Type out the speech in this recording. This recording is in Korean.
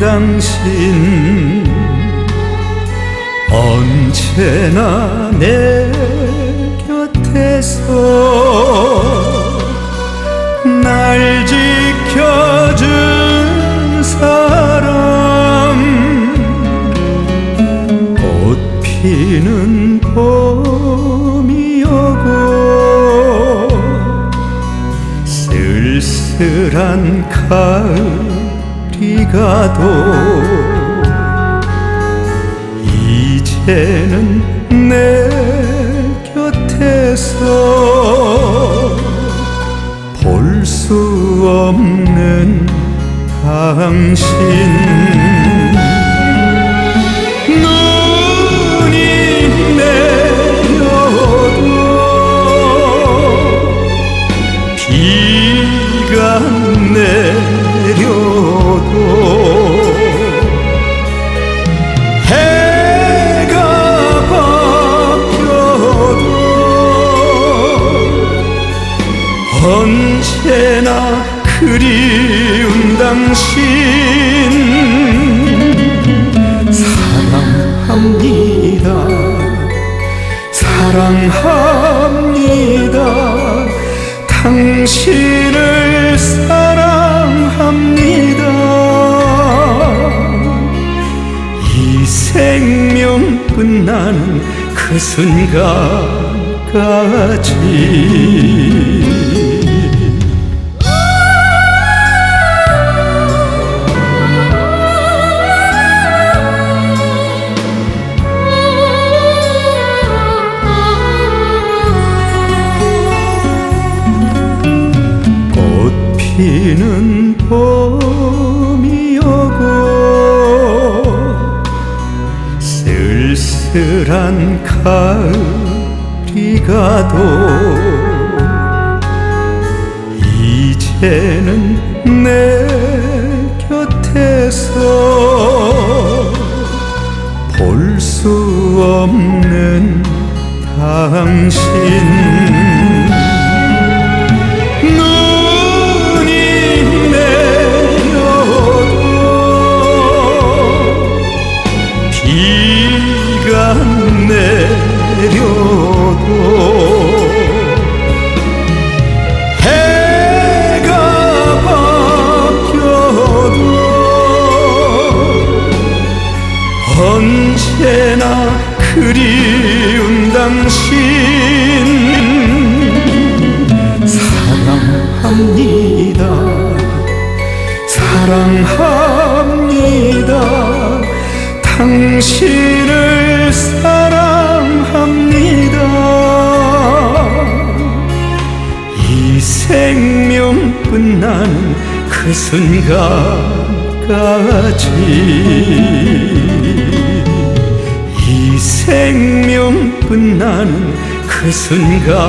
당신 언제나 내 곁에서 날 지켜준 사람 꽃 피는 봄이 오고 쓸쓸한 가을이 가도 이제는 내 곁에서 볼 수 없는 당신. 눈이 내려도 비가 내려 언제나 그리운 당신. 사랑합니다. 사랑합니다. 당신을 사랑합니다. 이 생명 끝나는 그 순간까지 피는 봄이 오고 쓸쓸한 가을이 가도 이제는 내 곁에서 볼 수 없는 당신 그리운 당신. 사랑합니다. 사랑합니다. 당신을 사랑합니다. 이 생명 끝나는 그 순간까지. 이 생명 끝나는 그 순간까지